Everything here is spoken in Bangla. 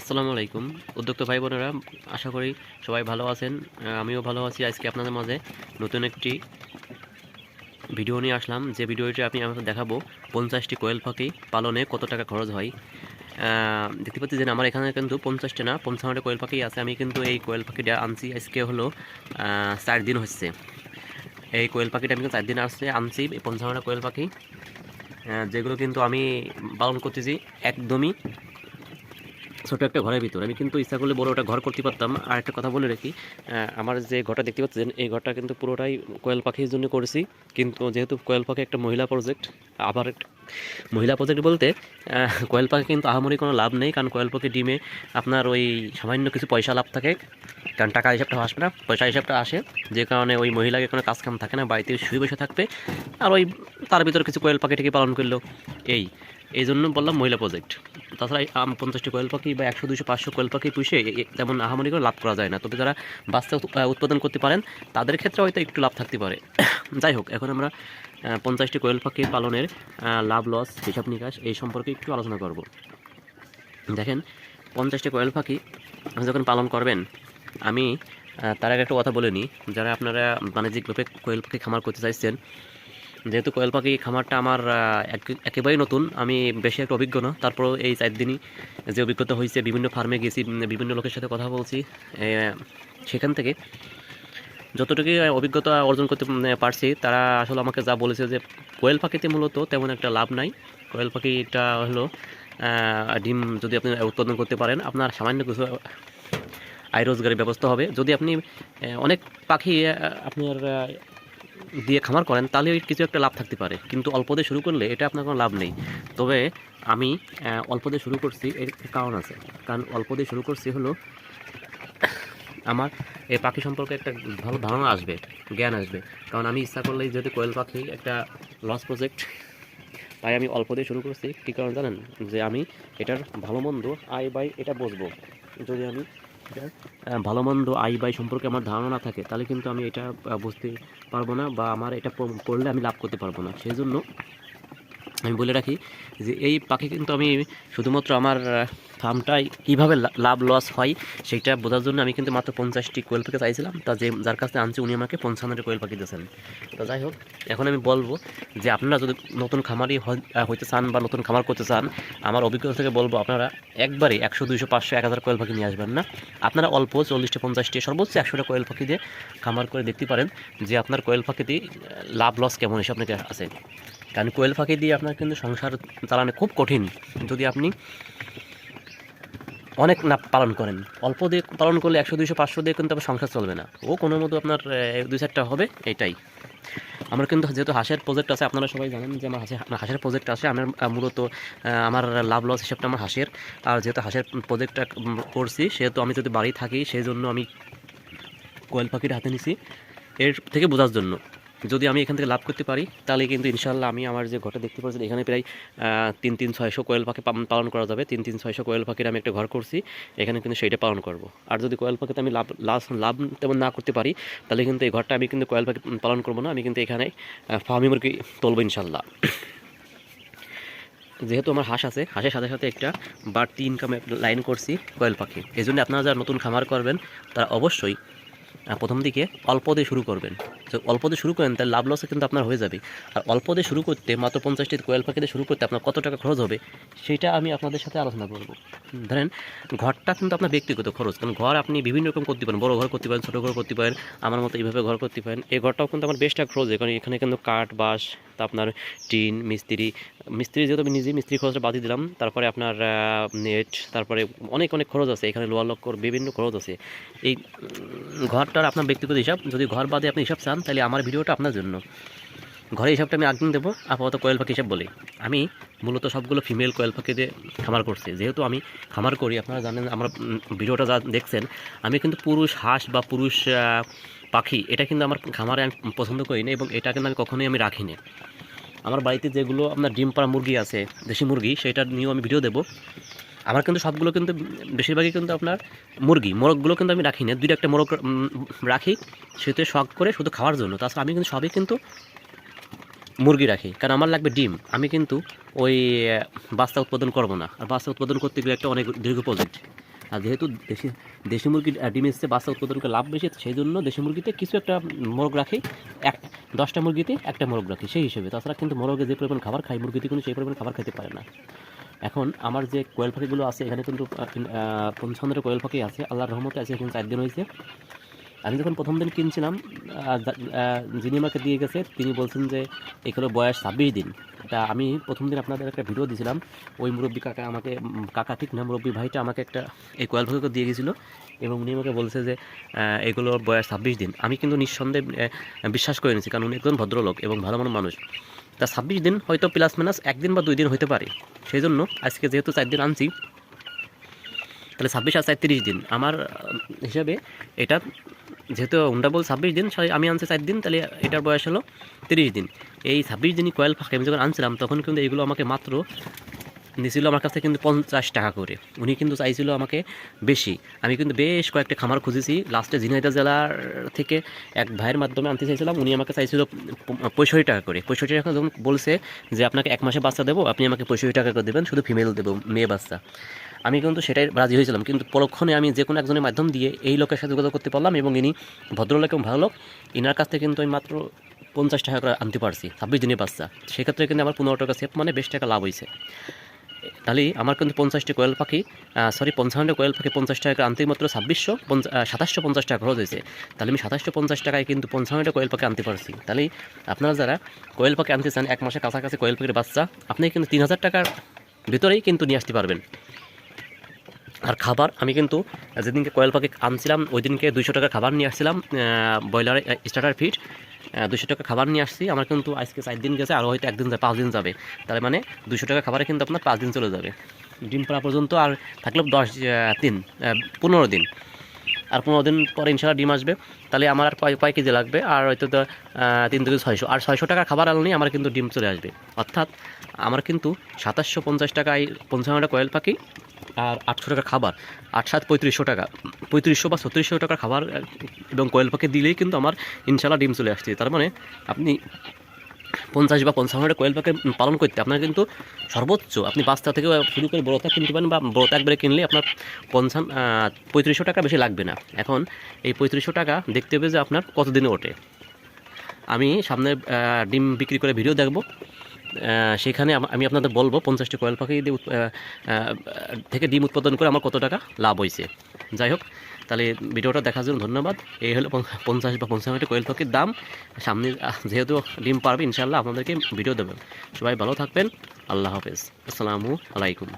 আসসালামু আলাইকুম। উদ্যোক্তা ভাই বোনেরা আশা করি সবাই ভালো আছেন। আমিও ভালো আছি আজকে আপনাদের মাঝে। নতুন একটি ভিডিও নিয়ে আসলাম। যে ভিডিওটি আমি আমাকে দেখাবো, পঞ্চাশটি কোয়েল পাখি পালনে কত টাকা খরচ হয়। দেখতে পাচ্ছি যে আমার এখানে কিন্তু পঞ্চাশটা না, পঞ্চান্নটা কোয়েল পাখি আছে। আমি কিন্তু এই কোয়েল পাখিটা আনছি আজকে হলো চার দিন হচ্ছে। এই কোয়েল পাখিটা আমি চার দিন আসছে আনছি পঞ্চান্নটা কোয়েল পাখি। যেগুলো কিন্তু আমি পালন করতেছি একদমই ছোট একটা ঘরের ভিতর। আমি কিন্তু ইচ্ছা করলে বড় একটা ঘর করতে পারতাম। আর একটা কথা বলে রাখি আমার যে ঘরটা দেখতে পাচ্ছেন, এই ঘরটা কিন্তু পুরোটাই কোয়েল পাখির জন্য করেছি। কিন্তু যেহেতু কোয়েল পাখি একটা মহিলা প্রজেক্ট আবার মহিলা প্রজেক্ট বলতে কোয়েল পাখি কিন্তু আহামরি কোনো লাভ নেই, কারণ কোয়েল পাখি ডিমে আপনার ওই সামান্য কিছু পয়সা লাভ থাকে। কারণ টাকা হিসাবটা আসবে না, পয়সা হিসাবটা আসে। যে কারণে ওই মহিলাকে কোনো কাজ কাম থাকে না, বাড়িতে শুয়ে বসে থাকবে। আর ওই তার ভিতরে কিছু কোয়েল পাখিটাকে পালন করল। এই এই জন্য বললাম মহিলা প্রজেক্ট তাছাড়া আম পঞ্চাশটি কোয়েল পাখি বা একশো দুশো পাঁচশো কোয়েল পাখি পুষে তেমন আহামরি করে লাভ করা যায় না। তবে যারা বাচ্চা উৎপাদন করতে পারেন, তাদের ক্ষেত্রে হয়তো একটু লাভ থাকতে পারে। যাই হোক, এখন আমরা পঞ্চাশটি কোয়েল পাখি পালনের লাভ, লস, হিসাব নিকাশ এই সম্পর্কে একটু আলোচনা করব। দেখেন, পঞ্চাশটি কোয়েল পাখি যখন পালন করবেন, আমি তার আগে একটা কথা বলে নিই। যারা আপনারা বাণিজ্যিকভাবে কোয়েল পাখি খামার করতে চাইছেন যেহেতু কোয়েল পাখি খামারটা আমার এক- একেবারেই নতুন, আমি বেশি একটা অভিজ্ঞ না। তারপরেও এই চার দিনই যে অভিজ্ঞতা হয়েছে, বিভিন্ন ফার্মে গেছি বিভিন্ন লোকের সাথে কথা বলছি সেখান থেকে যতটুকু অভিজ্ঞতা অর্জন করতে পারছি, তারা আসলে আমাকে যা বলেছে যে কোয়েল পাখিতে মূলত তেমন একটা লাভ নাই। কোয়েল পাখিটা হলো ডিম যদি আপনি উৎপাদন করতে পারেন, আপনার সামান্য কিছু, আয় রোজগারের ব্যবস্থা হবে। যদি আপনি অনেক পাখি আপনার দিয়ে খামার করেন, তাহলে কিছু একটা লাভ থাকতে পারে। কিন্তু অল্প দিয়ে শুরু করলে এটা আপনার কোনো লাভ নেই। তবে আমি অল্প দিয়ে শুরু করছি এর কারণ আছে। কারণ অল্প দিয়ে শুরু করছি হলো, আমার এই পাখি সম্পর্কে একটা ভালো ধারণা আসবে, জ্ঞান আসবে। কারণ আমি ইচ্ছা করলেই যদি কোয়েল পাখি একটা লস প্রজেক্ট, তাই আমি অল্প দিয়ে শুরু করছি। কী কারণ জানেন? যে আমি এটার ভালো মন্দ আয় বাই এটা বসবো। যদি আমি এটার ভালো মন্দ আই বাই সম্পর্কে আমার ধারণা না থাকে, তাহলে কিন্তু আমি এটা বুঝতে পারব না বা আমার এটা পড়লে আমি লাভ করতে পারব না। সেই জন্য আমি বলে রাখি যে এই পাখি কিন্তু আমি শুধুমাত্র আমার ফার্মটাই কীভাবে লাভ লস হয়, সেইটা বোঝার জন্য আমি কিন্তু মাত্র পঞ্চাশটি কোয়েল পাখি চাইছিলাম। তা যে যার কাছে আনছি, উনি আমাকে পঞ্চান্নটি কোয়েল পাখি দিয়েছেন। তো যাই হোক, এখন আমি বলব যে আপনারা যদি নতুন খামারি হইতে চান বা নতুন খামার করতে চান, আমার অভিজ্ঞতা থেকে বলব, আপনারা একবারে একশো, দুইশো, পাঁচশো, এক হাজার কোয়েল পাখি নিয়ে আসবেন না। আপনারা অল্প চল্লিশটি, পঞ্চাশটি, সর্বোচ্চ একশোটা কোয়েল পাখি দিয়ে খামার করে দেখতে পারেন যে আপনার কোয়েল পাখিটি লাভ লস কেমন হিসাব আপনাকে আছে। কারণ কোয়েল পাখি দিয়ে আপনার কিন্তু সংসার চালানো খুব কঠিন। যদি আপনি অনেক না পালন করেন। অল্প দিয়ে পালন করলে একশো, দুইশো, পাঁচশো দিয়ে কিন্তু আপনার সংসার চলবে না। ও কোনো মতো আপনার দুই চারটা হবে, এটাই। আমার কিন্তু যেহেতু হাঁসের প্রজেক্ট আছে, আপনারা সবাই জানেন যে আমার হাঁসের হাঁসের প্রজেক্ট আছে, আমার মূলত আমার লাভ লস হিসাবটা আমার হাঁসের। আর যেহেতু হাঁসের প্রজেক্টটা করছি, সেহেতু আমি যদি বাড়ি থাকি, সেই জন্য আমি কোয়েল পাখির হাতে নিছি, এর থেকে বোঝার জন্য। যদি আমি এখান থেকে লাভ করতে পারি, তাহলে কিন্তু ইনশাল্লাহ আমি আমার যে ঘরটা দেখতে পাচ্ছি এখানে প্রায় তিন তিন, ছয়শো কোয়েল পাখি পালন করা যাবে। তিন তিন, ছয়শো কোয়েল পাখির আমি একটা ঘর করছি, এখানে কিন্তু সেইটা পালন করব। আর যদি কোয়েল পাখিতে আমি লাভ লাভ লাভ তেমন না করতে পারি, তাহলে কিন্তু এই ঘরটা আমি কিন্তু কোয়েল পাখি পালন করব না, আমি কিন্তু এখানে ফার্মি মুরগি তুলবো ইনশাল্লাহ যেহেতু আমার হাঁস আছে, হাঁসের সাথে সাথে একটা বাড়তি ইনকাম লাইন করছি কোয়েল পাখি। এই জন্য আপনারা যারা নতুন খামার করবেন, তারা অবশ্যই প্রথম দিকে অল্প দিয়ে শুরু করবেন। তো অল্প দিয়ে শুরু করেন, তাহলে লাভ লসে কিন্তু আপনার হয়ে যাবে। আর অল্প দিয়ে শুরু করতে মাত্র পঞ্চাশটি কোয়েল পাখিতে শুরু করতে আপনার কত টাকা খরচ হবে, সেটা আমি আপনাদের সাথে আলোচনা করব। ধরেন ঘরটা কিন্তু আপনার ব্যক্তিগত খরচ, কারণ ঘর আপনি বিভিন্ন রকম করতে পারেন, বড় ঘর করতে পারেন, ছোটো ঘর করতে পারেন, আমার মতো এইভাবে ঘর করতে পারেন, এই ঘরটাও কিন্তু আমার বেশ টাকা খরচ কারণ এখানে কিন্তু কাঠ, বাঁশ তা আপনার টিন, মিস্ত্রি মিস্ত্রি যেহেতু আমি নিজে মিস্ত্রি খরচটা বাদ দিলাম, তারপরে আপনার নেট, তারপরে অনেক অনেক খরচ আছে, এখানে লোয়ার লক্কর, বিভিন্ন খরচ আছে। এই ঘরটার আপনার ব্যক্তিগত হিসাব, যদি ঘর বাদে আপনি হিসাব চান, তাহলে আমার ভিডিওটা আপনার জন্য। ঘরে হিসাবটা আমি একদিন দেবো, আপাতত কোয়েল পাখি হিসাব বলি। আমি মূলত সবগুলো ফিমেল কোয়েল পাখি দিয়ে খামার করছি। যেহেতু আমি খামার করি, আপনারা জানেন, আমার ভিডিওটা যা দেখছেন, আমি কিন্তু পুরুষ হাঁস বা পুরুষ পাখি, এটা কিন্তু আমার খামারে আমি পছন্দ করি না এবং এটা কিন্তু আমি কখনোই আমি রাখি না। আমার বাড়িতে যেগুলো আপনার ডিম পাড়া মুরগি আছে, দেশি মুরগি, সেটা নিয়েও আমি ভিডিও দেবো। আমার কিন্তু সবগুলো কিন্তু বেশিরভাগই কিন্তু আপনার মুরগি, মোরগগুলো কিন্তু আমি রাখি না। দুইটা একটা মোরগ রাখি সেটা শখ করে শুধু খাওয়ার জন্য। তাছাড়া আমি কিন্তু সবই কিন্তু মুরগি রাখি, কারণ আমার লাগবে ডিম। আমি কিন্তু ওই বাচ্চা উৎপাদন করব না। আর বাচ্চা উৎপাদন করতে গেলে একটা অনেক দীর্ঘ প্রজেক্ট আর যেহেতু দেশি দেশি মুরগির ডিমের চেয়ে বাচ্চা উৎপাদনকে লাভ বেশি সেই জন্য দেশি মুরগিতে কিছু একটা মোরগ রাখি। এক, দশটা মুরগিতে একটা মোরগ রাখি, সেই হিসেবে। তাছাড়া কিন্তু মোরগে যে পরিমাণ খাবার খাই মুরগিতে কিন্তু সেই পরিমাণ খাবার খেতে পারে না। এখন আমার যে কোয়েল পাখিগুলো আছে, এখানে কিন্তু পঞ্চান্ন কোয়েল পাখি আছে, আল্লাহর রহমতে আছে, এখানে চার দিন হয়েছে। আমি যখন প্রথম দিন কিনছিলাম যিনি আমাকে দিয়ে গেছে, তিনি বলছেন যে এগুলো বয়স ছাব্বিশ দিন। তা আমি প্রথম দিন আপনাদের একটা ভিডিও দিয়েছিলাম। ওই মুরব্বী কাকা আমাকে, কাকা ঠিক না, মুরব্বী ভাইটা আমাকে একটা এই কোয়েল পাখিকে দিয়ে গেছিল এবং উনি আমাকে বলছে যে এগুলোর বয়স ছাব্বিশ দিন। আমি কিন্তু নিঃসন্দেহে বিশ্বাস করে নিয়েছি কারণ উনি একজন ভদ্রলোক এবং ভালো মনের মানুষ। তা ছাব্বিশ দিন হয়তো প্লাস মাইনাস একদিন বা দুই দিন হতে পারে। সেই জন্য আজকে যেহেতু চার দিন আনছি, তাহলে ছাব্বিশ আর চার দিন। আমার হিসাবে এটা যেহেতু উন্ডাবল ছাব্বিশ দিন আমি আনছি চার দিন, তাহলে এটার বয়স হলো তিরিশ দিন। এই ছাব্বিশ দিনই কয়েল ফাঁকে, আমি যখন আনছিলাম, তখন কিন্তু এইগুলো আমাকে মাত্র নিয়েছিল আমার কাছে কিন্তু পঞ্চাশ টাকা করে। উনি কিন্তু চাইছিল আমাকে বেশি। আমি কিন্তু বেশ কয়েকটা খামার খুঁজেছি। লাস্টে ঝিনাইদহ জেলার থেকে এক ভাইয়ের মাধ্যমে আনতে চাইছিলাম। উনি আমাকে চাইছিল পঁয়ষট্টি টাকা করে। পঁয়ষট্টি টাকা যখন বলছে যে, আপনাকে এক মাসে বাচ্চা দেবো, আপনি আমাকে পঁয়ষট্টি টাকা করে দেবেন, শুধু ফিমেল দেবো, মেয়ে বাচ্চা। আমি কিন্তু সেটাই রাজি হয়েছিলাম। কিন্তু পরক্ষণে আমি যে কোনো একজনের মাধ্যম দিয়ে এই লোকের সাথে যোগাযোগ করতে পারলাম এবং ইনি ভদ্রলোক এবং ভালো লোক, ইনার কাছ থেকে কিন্তু আমি মাত্র পঞ্চাশ টাকা করে আনতে পারছি, ছাব্বিশ দিনের বাচ্চা। সেক্ষেত্রে কিন্তু আমার পনেরো টাকা সেফ মানে বেশ টাকা লাভ হয়েছে। তাহলে আমার কিন্তু পঞ্চাশটি কোয়েল পাখি সরি পঞ্চান্নটা কোয়েল পাখি পঞ্চাশ টাকা করে আনতেই মাত্র ছাব্বিশশো সাতাশশো পঞ্চাশ টাকা খরচ হয়েছে। তাহলে আমি সাতাশশো পঞ্চাশ টাকায় কিন্তু পঞ্চান্নটা কোয়েল পাখি আনতে পারছি। তাহলে আপনারা যারা কোয়েল পাখি আনতে চান, এক মাসের কাছাকাছি কোয়েল পাখির বাচ্চা, আপনি কিন্তু তিন হাজার টাকার ভিতরেই কিন্তু নিয়ে আসতে পারবেন। আর খাবার আমি কিন্তু যেদিনকে কোয়েল পাখি আনছিলাম ওই দিনকে দুইশো টাকা খাবার নিয়ে আসছিলাম ব্রয়লার স্টার্টার ফিট দুশো টাকা খাবার নিয়ে আসছি। আমার কিন্তু আজকে চার দিন গেছে, আর হয়তো একদিন যাবে পাঁচ দিন যাবে। তাহলে মানে দুশো টাকা খাবারে কিন্তু আপনার পাঁচ দিন চলে যাবে। ডিম পাড়া পর্যন্ত আর থাকল দশ দিন পনেরো দিন। আর পনেরো দিন পরে ইনশাল্লাহ ডিম আসবে। তাহলে আমার আর কয় কয় কেজি লাগবে? আর হয়তো তিন থেকে ছয়শো। আর ছয়শো টাকা খাবার আনলেই আমার কিন্তু ডিম চলে আসবে। অর্থাৎ আমার কিন্তু সাতাশশো পঞ্চাশ টাকায় পঞ্চান্নটা কয়েল পাখি আর আটশো টাকা খাবার। আট সাত পঁয়ত্রিশশো টাকা। পঁয়ত্রিশশো বা ছত্রিশশো টাকার খাবার এবং কয়েল পাখি দিলেই কিন্তু আমার ইনশাল্লাহ ডিম চলে আসছে। তার মানে আপনি পঞ্চাশ বা পঞ্চান্নটা কোয়েল পাখি পালন করতে আপনার কিন্তু সর্বোচ্চ, আপনি বাচ্চা থেকে শুরু করে বড়তা কিনতে পারেন বা বড়তা একবারে কিনলে আপনার পঞ্চান্ন পঁয়ত্রিশশো টাকা বেশি লাগবে না। এখন এই পঁয়ত্রিশশো টাকা দেখতে হবে যে আপনার কতদিনে ওঠে। আমি সামনে ডিম বিক্রি করে ভিডিও দেখব। সেখানে আমি আপনাদের বলব, পঞ্চাশটি কোয়েল পাখি থেকে ডিম উৎপাদন করে আমার কত টাকা লাভ হয়েছে যাই হোক, তাহলে ভিডিওটা দেখার জন্য ধন্যবাদ। এই হলো পঞ্চাশ বা পঞ্চাশটি কোয়েল পাখির দাম। সামনে যেহেতু ডিম পারবে ইনশাল্লাহ আপনাদেরকে ভিডিও দেবেন সবাই ভালো থাকবেন। আল্লাহ হাফেজ। আসসালামু আলাইকুম।